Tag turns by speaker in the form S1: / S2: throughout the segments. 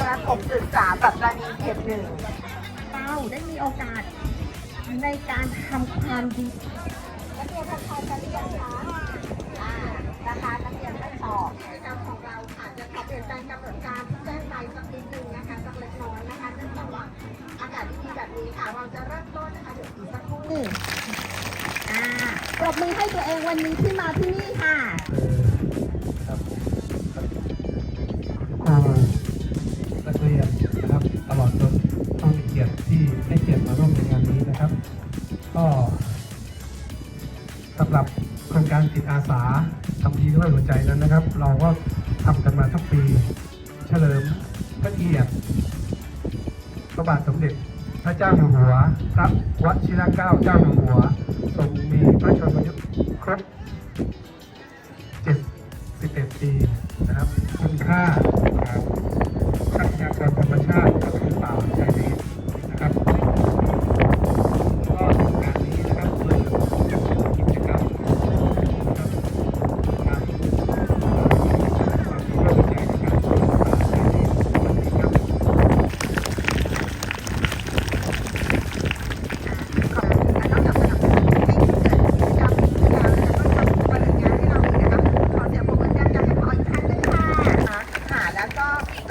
S1: ประถมศึกษาปัตตานีเขตหนึ่งเราได้มีโอกาสในการทำความดีนักเรียนทำความกันหรือยังคะอ่า นะคะนักเรียนไม่สอบกิจกรรมของเราค่ะจะขอเปลี่ยนแปลงกำหนดการแจ้งไปสักนิดนึงนะคะสักเล็กน้อยนะคะเนื่องจากว่าอากาศดีๆแบบนี้ค่ะ เราจะเริ่มต้นนะคะเดี๋ยวอีกสักครู่อ่าปรบมือให้ตัวเองวันนี้ที่มาที่นี่ค่ะ
S2: ครับครูนักเรียนนะครับตลอดจนผู้มีเกียรติที่ให้เกียรติมาร่วมในงานนี้นะครับ ก็สำหรับโครงการจิตอาสา ทำทีด้วยหัวใจนั้นนะครับ เราก็ทำกันมาทุกปี เฉลิมพระเกียรติพระบาทสมเด็จพระเจ้าอยู่หัวพระวชิรเกล้าเจ้าอยู่หัวทรงมีพระชนมายุครบ71 ปีนะครับคุณค่า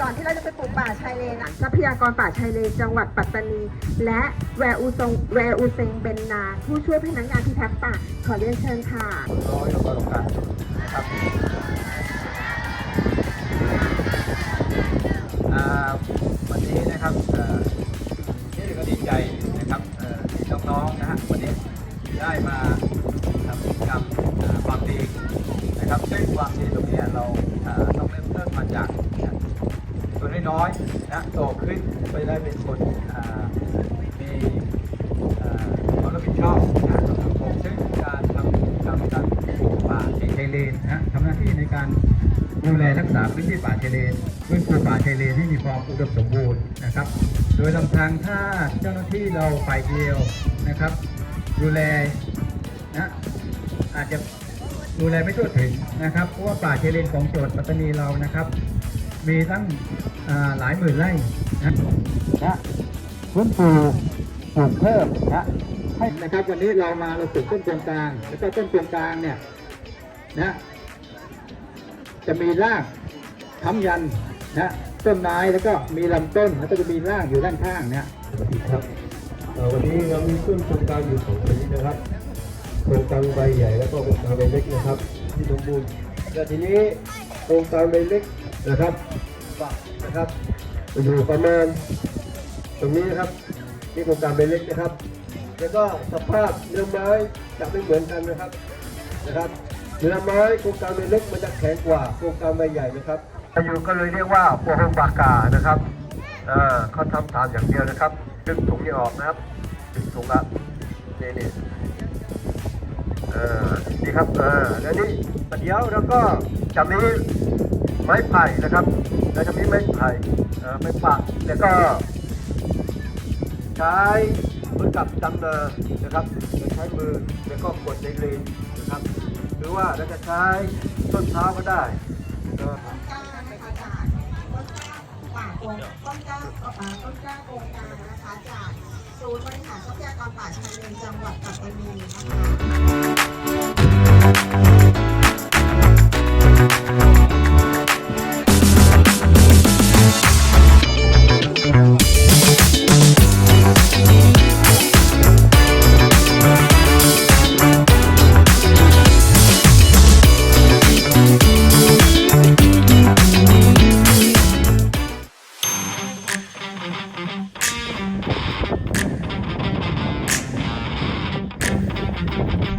S2: ก่อน
S1: ที่เราจะไปปลูกป่าชายเลนทรัพยากรป่าชายเลนจังหวัดปัตตานี และแวอูซงแวอูเซงเบนนา ผู้ช่วยพนักงานพิทักษ์ป่าขอเรียนเชิญค่ะ
S2: ร้อยกว่าโรงการนะครับวันนี้นะครับนี่ก็ดีใจนะครับน้องๆนะฮะวันนี้ได้มาทำกิจกรรมความดีนะครับซึ่งความดี น้อยนะโตขึ้นไปได้เป็นคนมีอ่าความรับผิดชอบนะต่อสังคมซึ่งการทำกิจการปลูกป่าชายเลนนะทำหน้าที่ในการดูแลรักษาพื้นที่ป่าชายเลนพื้นฟูป่าชายเลนให้มีความอุดมสมบูรณ์นะครับ โดยลำพังถ้าเจ้าหน้าที่เราฝ่ายเดียวนะครับ ดูแลนะอาจจะดูแลไม่ทั่วถึงนะครับเพราะว่าป่าชายเลนของจังหวัดปัตตานีเรานะครับ มีตั้งอ่าหลายหมื่นไร่นะนะฟื้นฟูปลูกเพิ่มนะให้นะครับวันนี้เรามาเราปลูกต้นตรงกลาง แล้วก็ต้นตรงกลางเนี่ยนะจะมีรากค้ำยันนะต้นไม้แล้วก็มีลำต้นแล้วก็จะมีรากอยู่ด้านข้างเนี่ยสวัสดีครับ
S3: เอ่อวันนี้เรามีเครื่องโครงการอยู่สองชนิดนะครับโครงการใบใหญ่แล้วก็โครงการใบเล็กนะครับ ที่สมบูรณ์และทีนี้โครงการใบเล็ก นะครับฝักนะครับอยู่ประมาณตรงนี้นะครับนี่โครงการใบเล็กนะครับ แล้วก็สภาพเนื้อไม้จะไม่เหมือนกันนะครับนะครับเนื้อไม้โครงการใบเล็กมันจะแข็งกว่าโครงการใบใหญ่นะครับ
S2: อายุก็เลยเรียกว่าโปรโฮงบากานะครับเอ่อเขาทำตามอย่างเดียวนะครับดึงถุงนี้ออกนะครับดึงถุงละนี่นี่เออนี่ครับเออแล้วนี่ปเดี๋ยวเราก็จะมี ไม้ไผ่นะครับแล้วจะมีไม้ไผ่ไม้ปักแล้วก็ ใช้เหมือนกับดำเนินนะครับใช้มือแล้วก็กดในเลนนะครับ หรือว่าเราจะใช้ต้นเท้าก็ได้
S1: ต้นกล้าต้นกล้าโกงนกานะคะจากศูนย์บริหารทรัพยากรป่าชายเลนจังหวัดปัตตานีนะคะ Thank you.